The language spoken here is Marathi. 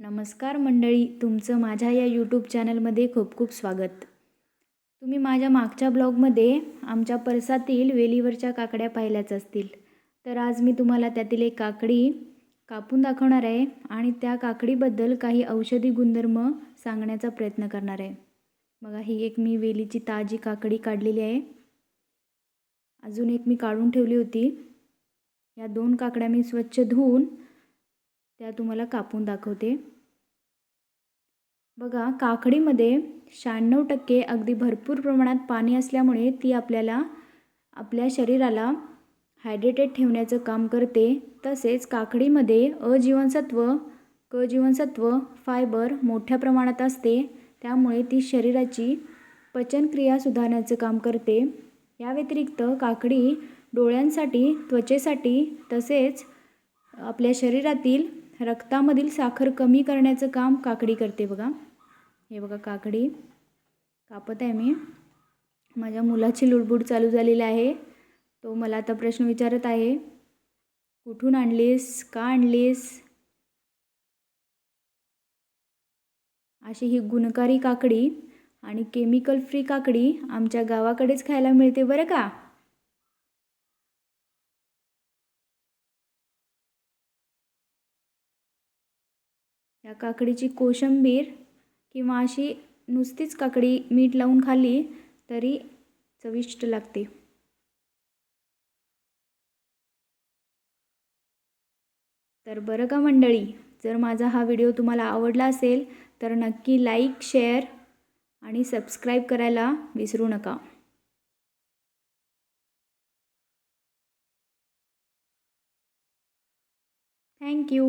नमस्कार मंडळी तुमचं माझ्या या यूट्यूब चॅनलमध्ये खूप खूप स्वागत. तुम्ही माझ्या मागच्या ब्लॉगमध्ये आमच्या परसातील वेलीवरच्या काकड्या पाहिल्याच असतील. तर आज मी तुम्हाला त्यातील एक काकडी कापून दाखवणार आहे आणि त्या काकडीबद्दल काही औषधी गुणधर्म सांगण्याचा प्रयत्न करणार आहे. बघा ही एक मी वेलीची ताजी काकडी काढलेली आहे. अजून एक मी काढून ठेवली होती. या दोन काकड्या मी स्वच्छ धुवून त्या तुम्हाला कापून दाखवते. बघा काकडीमध्ये शहाण्णव टक्के अगदी भरपूर प्रमाणात पाणी असल्यामुळे ती आपल्याला आपल्या शरीराला हायड्रेटेड ठेवण्याचं काम करते. तसेच काकडीमध्ये अ जीवनसत्व क जीवनसत्व फायबर मोठ्या प्रमाणात असते. त्यामुळे ती शरीराची पचनक्रिया सुधारण्याचं काम करते. या व्यतिरिक्त काकडी डोळ्यांसाठी त्वचेसाठी तसेच आपल्या शरीरातील रक्तामधील साखर कमी करण्याचं काम काकडी करते बघा. हे बघा काकडी. कापत आहे मी. माझ्या मुलाची लुडबुड चालू झालेली आहे. तो मला आता प्रश्न विचारत आहे. कुठून आणलीस? का आणलीस? अशी ही गुणकारी काकडी आणि केमिकल फ्री काकडी आमच्या गावाकडेच खायला मिळते बरं का? या काकडीची कोशिंबीर किंवा अशी नुसतीच काकडी मीठ लावून खाल्ली तरी चविष्ट लागते. तर बरं का मंडळी जर माझा हा व्हिडिओ तुम्हाला आवडला असेल तर नक्की लाईक शेअर आणि सबस्क्राईब करायला विसरू नका. थँक्यू